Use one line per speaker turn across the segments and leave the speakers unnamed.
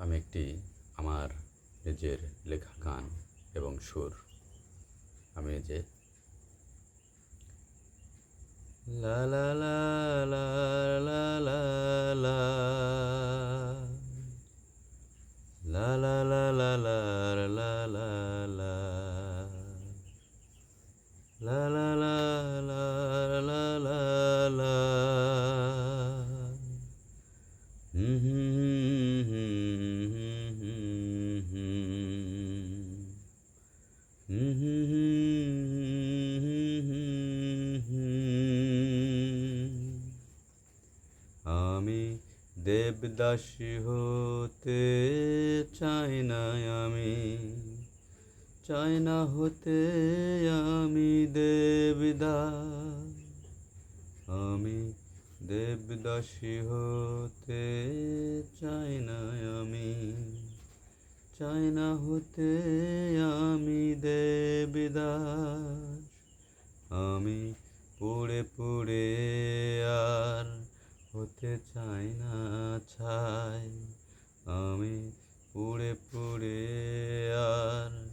আমি একটি আমার নিজের লেখা গান এবং সুর। আমি নিজে লা লা লা লা দেবদাসী হতে চাই না আমি, চাই না হতে আমি দেবদাস। আমি দেবদাসী হতে চাই না আমি, চাই না হতে আমি দেবদাস। আমি পুড়ে পুড়ে আর হতে চাই না ছাই। আমি পুড়ে পুড়ে আর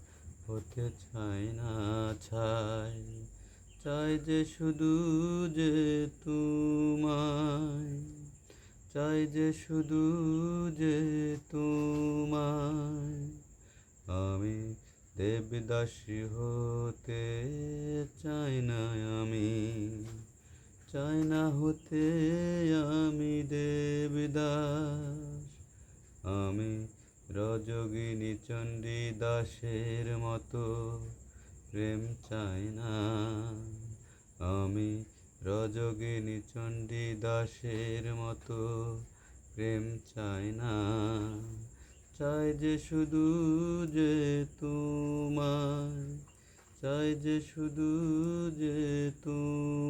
হতে চাই না ছাই। চাই যে শুধু যে তোমায়। চাই যে শুধু যে তোমায়। আমি দেবদাসী হতে চাই না আমি। চাই না হতে আমি দেবদাস। আমি রজগিনী চণ্ডী দাসের মতো, প্রেম চাই না। আমি রজগিনী চণ্ডী দাসের মতো, প্রেম চাই না। চাই যে শুধু যে তোমায়, চাই যে শুধু যে আমি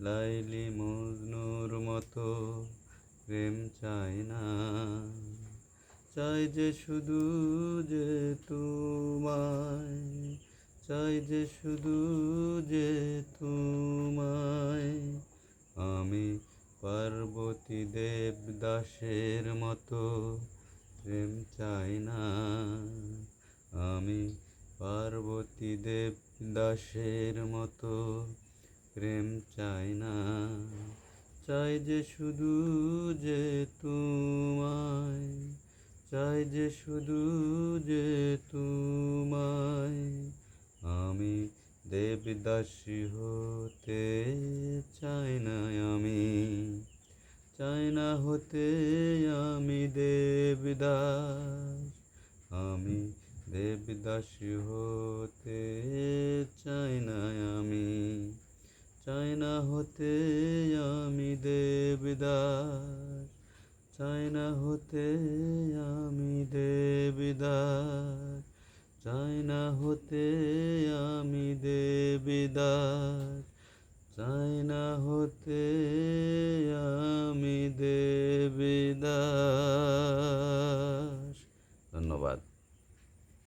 লাইলি মজনুর মতো প্রেম চাই না। চাই যে শুধু যে তোমায় চাই যে শুধু যে তোমায়। আমি পার্বতী দেব দাসের মতো প্রেম চাই না। আমি পার্বতী দেব দাসের মতো প্রেম চাই না, চাই যে শুধু যে তোমায়, চাই যে শুধু যে তোমায়। আমি দেবদাসী হতে চাই না আমি, চাই না হতে আমি দেবদাস। আমি দেবদাসী হতে চাই না আমি। চাই না হতে আমি দেবদাস চাই না হতে আমি দেবদাস চাই না হতে আমি দেবদাস চাই না হতে আমি দেবদাস